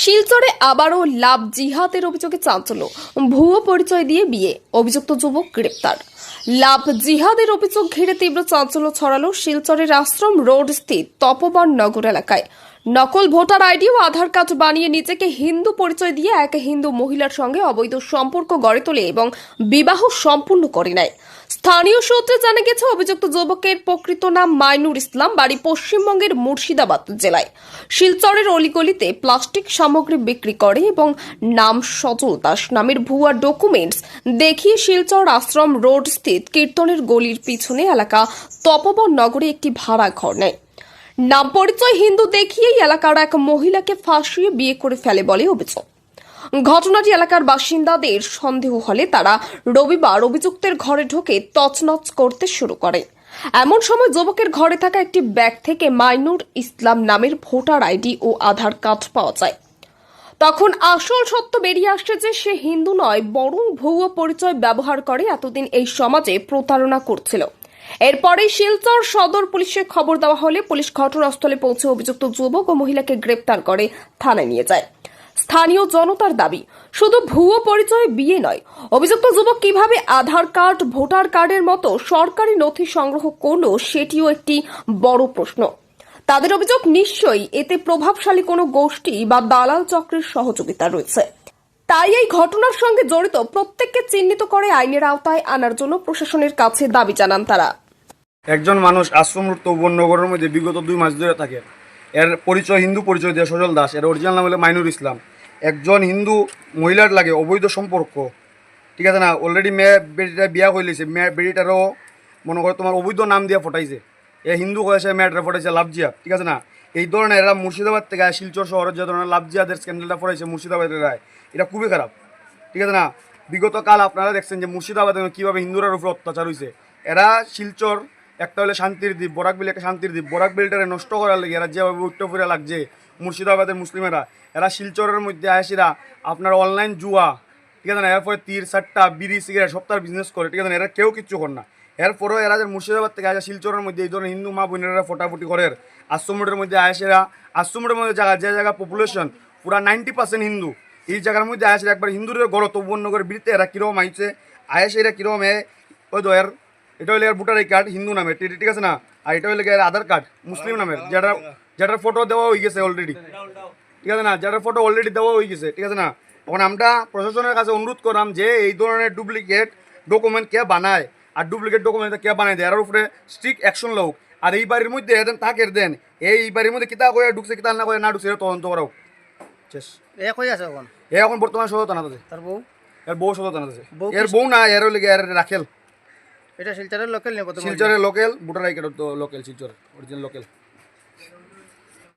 শিলচরে আবারও লাভ জিহাদের অভিযোগে চাঞ্চল্য। ভুয়ো পরিচয় দিয়ে বিয়ে, অভিযুক্ত যুবক গ্রেপ্তার। লাভ জিহাদের অভিযোগ ঘিরে তীব্র চাঞ্চল্য ছড়ালো শিলচরের আশ্রম রোড স্থিত তপবন নগর এলাকায়। নকল ভোটার আইডি ও আধার কার্ড বানিয়ে নিজেকে হিন্দু পরিচয় দিয়ে এক হিন্দু মহিলার সঙ্গে অবৈধ সম্পর্ক গড়ে তোলে এবং বিবাহ সম্পূর্ণ করে নেয়। স্থানীয় সূত্রে জানা গেছে, অভিযুক্ত যুবকের প্রকৃত নাম মাইনুর ইসলাম, বাড়ি পশ্চিমবঙ্গের মুর্শিদাবাদ জেলায়। শিলচরের অলিগলিতে প্লাস্টিক সামগ্রী বিক্রি করে এবং নাম সজল দাস নামের ভুয়া ডকুমেন্টস দেখিয়ে শিলচর আশ্রম রোড স্থিত কীর্তনের গলির পিছনে এলাকা তপবন নগরে একটি ভাড়া ঘর নেয়। নাম পরিচয় হিন্দু দেখিয়েই এলাকার এক মহিলাকে ফাঁসিয়ে বিয়ে করে ফেলে বলে অভিযোগ। ঘটনাটি এলাকার বাসিন্দাদের সন্দেহ হলে তারা রবিবার অভিযুক্তের ঘরে ঢোকে তছনছ করতে শুরু করে। এমন সময় যুবকের ঘরে থাকা একটি ব্যাগ থেকে মাইনুর ইসলাম নামের ভোটার আইডি ও আধার কার্ড পাওয়া যায়। তখন আসল সত্য বেরিয়ে আসছে যে সে হিন্দু নয়, বরং ভুয়ো পরিচয় ব্যবহার করে এতদিন এই সমাজে প্রতারণা করছিল। এরপরেই শিলচর সদর পুলিশে খবর দেওয়া হলে পুলিশ ঘটনাস্থলে পৌঁছে অভিযুক্ত যুবক ও মহিলাকে গ্রেপ্তার করে থানায় নিয়ে যায়। স্থানীয় জনতার দাবি, শুধু ভুয়ো পরিচয়ে বিয়ে নয়। অভিযুক্ত যুবক কীভাবে আধার কার্ড, ভোটার কার্ডের মতো সরকারি নথি সংগ্রহ করল সেটিও একটি বড় প্রশ্ন। তাদের অভিযোগ নিশ্চয়ই এতে প্রভাবশালী কোনো গোষ্ঠী বা দালাল চক্রের সহযোগিতা রয়েছে। তাই এই ঘটনার সঙ্গে জড়িত প্রত্যেককে চিহ্নিত করে আইনের আওতায় আনার জন্য প্রশাসনের কাছে দাবি জানান তারা। একজন মানুষ আশ্রম নগরের মধ্যে বিগত দুই মাস ধরে থাকে। এর পরিচয় হিন্দু পরিচয় দিয়ে সজল দাস, এর অরিজিনাল নাম হলো মাইনুর ইসলাম। একজন হিন্দু মহিলার লাগে অবৈধ সম্পর্ক। ঠিক আছে না? অলরেডি মেয়ে বেটিটা বিয়া করে লিছে মেয়ে বেটিটারও মনে করো তোমার অবৈধ নাম দিয়ে ফটাইছে। এ হিন্দু হয়েছে মেয়েটা ফটাইছে লাভজিয়া ঠিক আছে না? এই ধরনের এরা মুর্শিদাবাদ থেকে শিলচর শহরের যে ধরনের লাভজিয়াদের স্ক্যান্ডেলটা ফটাইছে মুর্শিদাবাদের রায় এটা খুবই খারাপ, ঠিক আছে না? বিগত কাল আপনারা দেখছেন যে মুর্শিদাবাদে কীভাবে হিন্দুরার উপর অত্যাচার হয়েছে এরা শিলচর, একটা হলে শান্তির দ্বীপ বরাক বিল একটা শান্তির দ্বীপ বরাক বিলটারে নষ্ট করার লেগে এরা যেভাবে উত্তর ফুরে লাগছে মুর্শিদাবাদের মুসলিমেরা, এরা শিলচরের মধ্যে আয়সিরা আপনার অনলাইন জুয়া, ঠিক আছে না? এরপরে তীর, সাট্টা, বিড়ি, সিগারেট সব তার বিজনেস করে, ঠিক আছে না? এরা কেউ কিচ্ছু করে না। এরপরেও এরা যে মুর্শিদাবাদ থেকে আসে শিলচরের মধ্যে, এই ধরনের হিন্দু মা বোনেরা ফোটাফুটি করে। আশ্রমের মধ্যে আয়সেরা আশ্রমের মধ্যে জায়গা যে জায়গা পপুলেশন পুরা নাইনটি পার্সেন্ট হিন্দু। এই জায়গার মধ্যে আয়সে একবার হিন্দুদের গড় তবুন্ন করে বিরতে এরা কীরকম আইছে আয়সে এরা কীরকম এ, ওই এর, এটা হলে এর ভোটার এই কার্ড, হিন্দু নামের, ঠিক আছে না? আর এটা হলে এর আধার কার্ড, মুসলিম নামের যেটা যেটার ফটো দেওয়া হয়ে গেছে অলরেডি ঠিক আছে না? যেটার ফটো অলরেডি দেওয়া হয়ে গেছে, ঠিক আছে না? এখন আমরা প্রশাসনের কাছে অনুরোধ করলাম যে এই ধরনের ডুপ্লিকেট ডকুমেন্ট কে বানায়। আর ডুপ্লিকেট ডকুমেন্ট কে বানাই দেয়? আর উপরে স্ট্রিক অ্যাকশন লোক। আর এই বাড়ির মধ্যে দেন তাকের দেন। এই বাড়ির মধ্যে কিতা করে ঢুকছে কিতা না করে না ঢুকছে তদন্ত তদন্ত হোক শেষ। এ কই আছে এখন? এ এখন বর্তমান সদর থানাতে আছে তার বউ? এর বউ আছে বউ এর বউ না এর লিগে এর রাখেল। এটা শিলচরের লোকাল কত শিলচরের লোকেল তো লোকেল শিলচর অরিজিনাল লোকেল